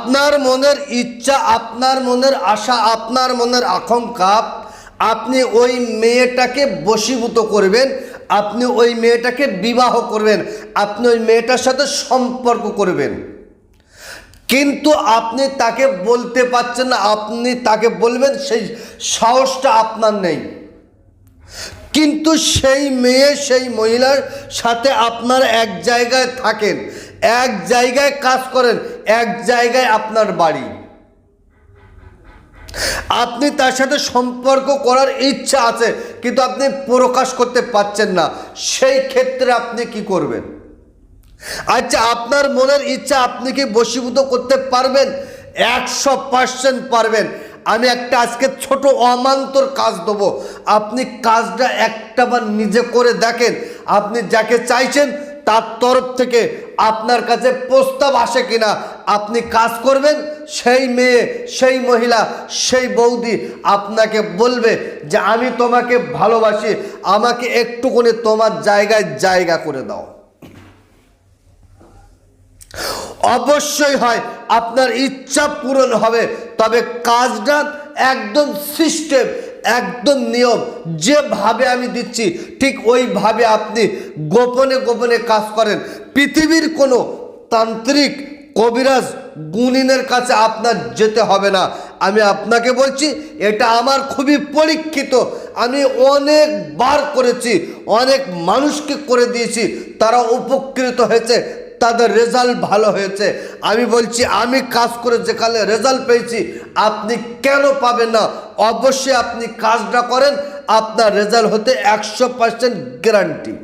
আপনার মনের ইচ্ছা, আপনার মনের আশা, আপনার মনের আকাঙ্ক্ষা, আপনি ওই মেয়েটাকে বশীভূত করবেন, আপনি ওই মেয়েটাকে বিবাহ করবেন, আপনি ওই মেয়েটার সাথে সম্পর্ক করবেন। কিন্তু আপনি তাকে বলতে পারছেন না, আপনি তাকে বলবেন সেই সাহসটা আপনার নেই। কিন্তু সেই মেয়ে, সেই মহিলার সাথে আপনার এক জায়গায় থাকেন এক জায়গায় কাজ করেন, এক জায়গায় আপনার বাড়ি। আপনি তার সাথে সম্পর্ক করার ইচ্ছা আছে, কিন্তু আপনি প্রকাশ করতে পারছেন না। সেই ক্ষেত্রে আপনি কি করবেন? আচ্ছা আপনার মনের ইচ্ছা আপনি কি বশীভূত করতে পারবেন? একশো পার্সেন্ট পারবেন। আমি একটা আজকে ছোট অমান্তর কাজ দেবো। আপনি কাজটা একটা নিজে করে দেখেন। আপনি যাকে চাইছেন তার তরফ থেকে আপনার কাছে প্রস্তাব আসে কিনা, আপনি কাজ করবেন, সেই মেয়ে, সেই মহিলা, সেই বৌদি আপনাকে বলবে যে আমি তোমাকে ভালোবাসি, আমাকে একটুখানি তোমার জায়গায় জায়গা করে দাও। অবশ্যই হয়, আপনার ইচ্ছা পূরণ হবে, তবে কাজটা একদম সিস্টেম একদম নিয়ম যেভাবে আমি দিচ্ছি, ঠিক ওইভাবে আপনি গোপনে গোপনে কাজ করেন। পৃথিবীর কোনো তান্ত্রিক কবিরাজ গুণিনের কাছে আপনার যেতে হবে না। আমি আপনাকে বলছি, এটা আমার খুবই পরীক্ষিত। আমি অনেকবার করেছি, অনেক মানুষকে করে দিয়েছি, তারা উপকৃত হয়েছে। তাদের রেজাল্ট ভালো হয়েছে। আমি বলছি, আমি কাজ করে যেখানে রেজাল্ট পেয়েছি, আপনি কেন পাবেন না? অবশ্যই আপনি কাজটা করেন, আপনার রেজাল্ট হতে একশো পার্সেন্ট গ্যারান্টি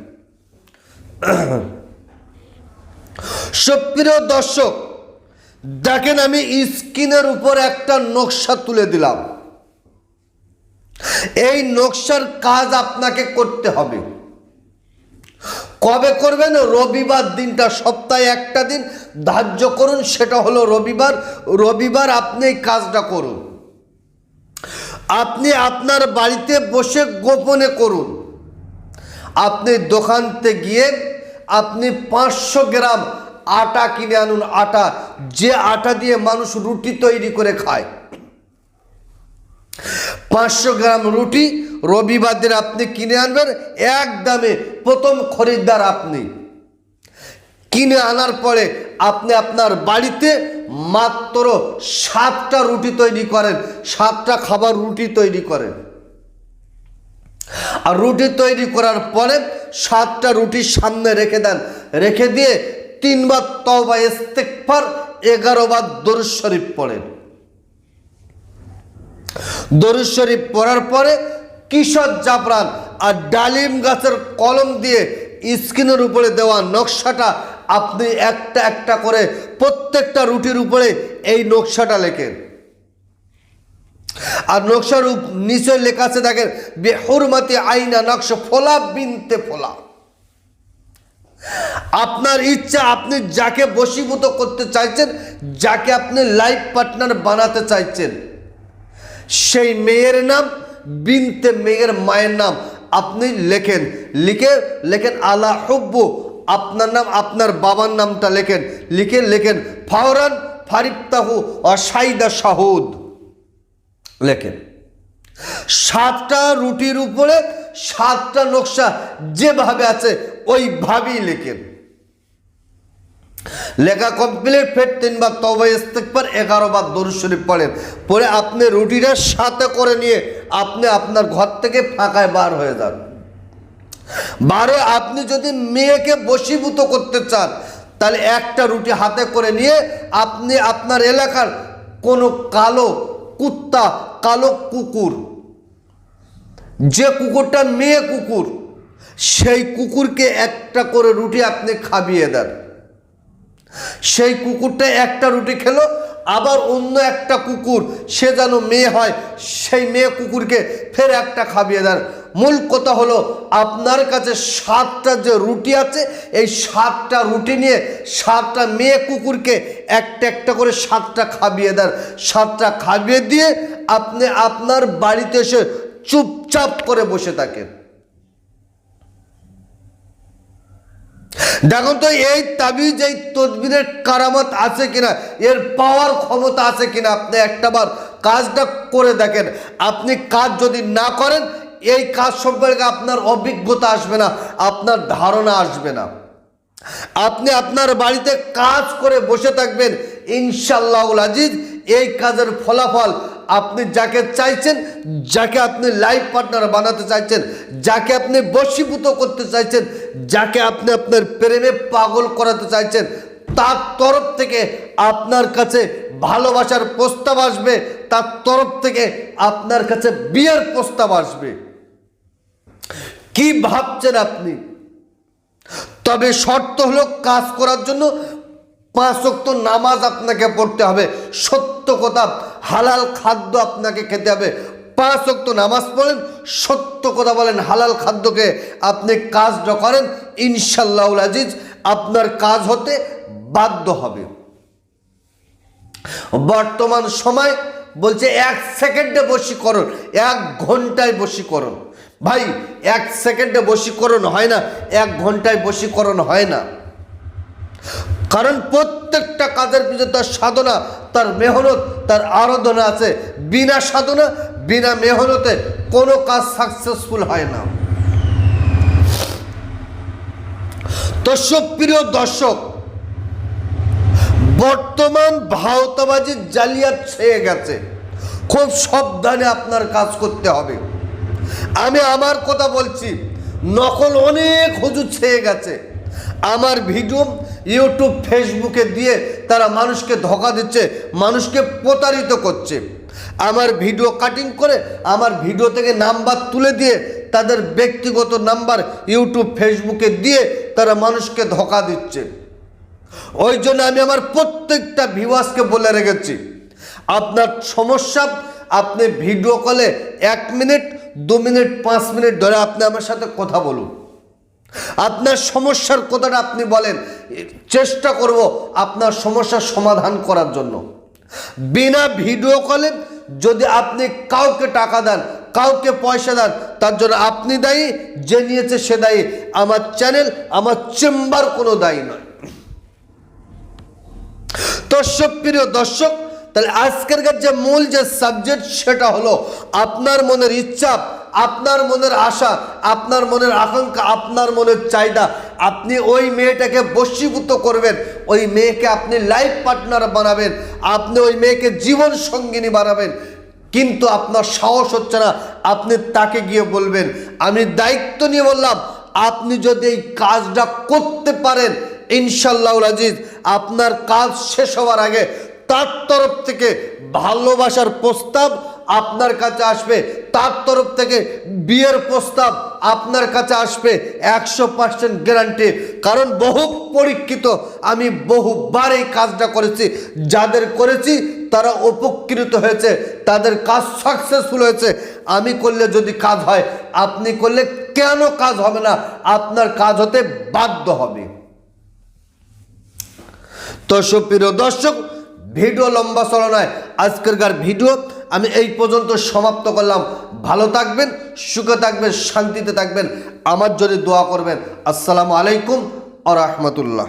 সুপ্রিয় দর্শক, দেখেন আমি স্ক্রিনের উপর একটা নকশা তুলে দিলাম। এই নকশার কাজ আপনাকে করতে হবে। কবে করবেন? রবিবার দিনটা, সপ্তাহে একটা দিন। ধার্য করুন, সেটা হলো রবিবার। রবিবার আপনি এই কাজটা করুন। আপনি আপনার বাড়িতে বসে গোপনে করুন। আপনি দোকানতে গিয়ে আপনি পাঁচশো গ্রাম আটা কিনে আনুন, আটা। যে আটা দিয়ে মানুষ রুটি তৈরি করে খায়। পাঁচশো গ্রাম রুটি রবিবার দিন আপনি কিনে আনবেন, এক দামে। প্রথম খরিদ্দার আপনি। কিনে আনার পরে আপনি আপনার বাড়িতে মাত্র সাতটা রুটি তৈরি করেন, সাতটা খাবার রুটি তৈরি করেন। আর রুটি তৈরি করার পরে সাতটা রুটি সামনে রেখে দেন। রেখে দিয়ে তিনবার তবা ইস্তেকফার এগারো বার দরুদ শরীফ পড়েন। দরুদ শরীফ পড়ার পরে কিশোর জাফরান আর ডালিম গাছের কলম দিয়ে স্ক্রিনের উপরে দেওয়া নকশাটা আপনি একটা একটা করে প্রত্যেকটা রুটির উপরে এই নকশাটা লেখেন। আর নকশার উপ- নিচে লেখা আছে, দেখেন বেহরমাতি আইনা নকশা, ফোলা বিনতে ফোলা। আপনার ইচ্ছা, আপনি যাকে বশীভূত করতে চাইছেন, যাকে আপনি লাইফ পার্টনার বানাতে চাইছেন। সেই মেয়ের নাম বিনতে মেয়ের মায়ের নাম। আপনি লেখেন, লিখে লেখেন আলা হব্বু আপনার নাম, আপনার বাবার নামটা লেখেন। লিখে লেখেন, ফাওরান ফারিফতাহু অসাইদা শাহুদ লেখেন। সাতটা রুটির উপরে সাতটা নকশা যেভাবে আছে, ওইভাবেই লেখেন। লেখা কমপ্লিট ফের তিনবার তবে ইস্তেকবার এগারো বার দরুদ শরীফ পড়েন। পরে আপনি রুটিটা সাথে করে নিয়ে আপনি আপনার ঘর থেকে ফাঁকায় বার হয়ে যান। বারে আপনি যদি মেয়েকে বশীভূত করতে চান, তাহলে একটা রুটি হাতে করে নিয়ে আপনি আপনার এলাকার কোনো কালো কুত্তা, কালো কুকুর, যে কুকুরটা মেয়ে কুকুর, সেই কুকুরকে একটা করে রুটি আপনি খাবিয়ে দেন। সেই কুকুরটা একটা রুটি খেলো, আবার অন্য একটা কুকুর, সে যেন মেয়ে হয়, সেই মেয়ে কুকুরকে ফের একটা খাবিয়ে দেন। মূল কথা হলো, আপনার কাছে সাতটা যে রুটি আছে, এই সাতটা রুটি নিয়ে সাতটা মেয়ে কুকুরকে একটা একটা করে সাতটা খাবিয়ে দেন। সাতটা খাবিয়ে দিয়ে আপনি আপনার বাড়িতে এসে চুপচাপ করে বসে থাকেন। দেখুন তো, এই তাবিজ, এই তদবিরের কারামত আছে কিনা? এর পাওয়ার ক্ষমতা আছে কিনা? আপনি একটাবার কাজটা করে দেখেন। আপনি কাজ যদি না করেন, এই কাজ সম্পর্কে আপনার অভিজ্ঞতা আসবে না, আপনার ধারণা আসবে না। আপনি আপনার বাড়িতে কাজ করে বসে থাকবেন ইনশাল্লাহ আজিজ এই কাজের ফলাফল আপনি যাকে চাইছেন, যাকে আপনি লাইফ পার্টনার বানাতে চাইছেন, যাকে আপনি বশীভূত করতে চাইছেন, যাকে আপনি আপনার প্রেমে পাগল করাতে চাইছেন, তার তরফ থেকে আপনার কাছে ভালোবাসার প্রস্তাব আসবে, তার তরফ থেকে আপনার কাছে বিয়ের প্রস্তাব আসবে। কি ভাবছেন আপনি? তবে শর্ত হলো কাজ করার জন্য পাঁচ ওয়াক্ত নামাজ আপনাকে পড়তে হবে। সত্য কথা, হালাল খাদ্য আপনাকে খেতে হবে। পাঁচ ওয়াক্ত নামাজ পড়েন, সত্য কথা বলেন, হালাল খাদ্যকে আপনি কাজটা করেন ইনশাল্লাহ আজিজ আপনার কাজ হতে বাধ্য হবে। বর্তমান সময় বলছে এক সেকেন্ডে বশীকরণ, এক ঘন্টায় বশীকরণ। ভাই, এক সেকেন্ডে বশীকরণ হয় না, এক ঘন্টায় বশীকরণ হয় না। কারণ প্রত্যেকটা কাজের পিছনে তার সাধনা, তার মেহনত, তার আরাধনা আছে। বিনা সাধনা, বিনা মেহনতে কোনো কাজ সাকসেসফুল হয় না। তো প্রিয় দর্শক, বর্তমান ভাওতাবাজির জালিয়াত ছেয়ে গেছে। খুব সাবধানে আপনার কাজ করতে হবে। আমি আমার কথা বলছি, নকল অনেক হুজুর ছেয়ে গেছে। আমার ভিডিও ইউটিউব, ফেসবুকে দিয়ে তারা মানুষকে ধোকা দিচ্ছে, মানুষকে প্রতারিত করছে। আমার ভিডিও কাটিং করে, আমার ভিডিও থেকে নাম্বার তুলে দিয়ে তাদের ব্যক্তিগত নাম্বার ইউটিউব, ফেসবুকে দিয়ে তারা মানুষকে ধোকা দিচ্ছে। ওই জন্য আমি আমার প্রত্যেকটা ভিউয়ার্সকে বলে রেখেছি, আপনার সমস্যা, আপনি ভিডিও কলে এক মিনিট, দু মিনিট, পাঁচ মিনিট ধরে আপনি আমার সাথে কথা বলুন। আপনার সমস্যার কথাটা আপনি বলেন, চেষ্টা করব আপনার সমস্যার সমাধান করার জন্য। বিনা ভিডিও কলে যদি আপনি কাউকে টাকা দেন, কাউকে পয়সা দেন, তার জন্য আপনি দায়ী, যে নিয়েছে সে দায়ী। আমার চ্যানেল, আমার চেম্বার কোনো দায়ী নয়। দর্শক প্রিয় দর্শক তাহলে আজকেরকার যে মূল যে সাবজেক্ট সেটা হলো আপনার মনের ইচ্ছা, আপনার মনের আশা, আপনার মনের আকাঙ্ক্ষা, আপনার মনের চাহিদা। আপনি ওই মেয়েটাকে বশীভূত করবেন, ওই মেয়েকে আপনি লাইফ পার্টনার বানাবেন, আপনি ওই মেয়েকে জীবন সঙ্গিনী বানাবেন। কিন্তু আপনার সাহস হচ্ছে না, আপনি তাকে গিয়ে বলবেন, আমি দায়িত্ব নিয়ে বললাম, আপনি যদি এই কাজটা করতে পারেন ইনশাল্লাহ আজিজ, আপনার কাজ শেষ হওয়ার আগে তার তরফ থেকে ভালোবাসার প্রস্তাব আপনার কাছে আসবে। তার তরফ থেকে বিয়ের প্রস্তাব আপনার কাছে আসবে একশো পার্সেন্ট গ্যারান্টি কারণ বহু পরীক্ষিত, আমি বহুবার এই কাজটা করেছি। যাদের করেছি, তারা উপকৃত হয়েছে। তাদের কাজ সাকসেসফুল হয়েছে। আমি করলে যদি কাজ হয়, আপনি করলে কেন কাজ হবে না? আপনার কাজ হতে বাধ্য হবে। তো সুপ্রিয় দর্শক ভিডিও লম্বা চলো নয় আজকেরকার ভিডিও আমি এই পর্যন্ত সমাপ্ত করলাম। ভালো থাকবেন, সুখে থাকবেন, শান্তিতে থাকবেন, আমার জন্য দোয়া করবেন। আসসালামু আলাইকুম আ রহমতুল্লাহ।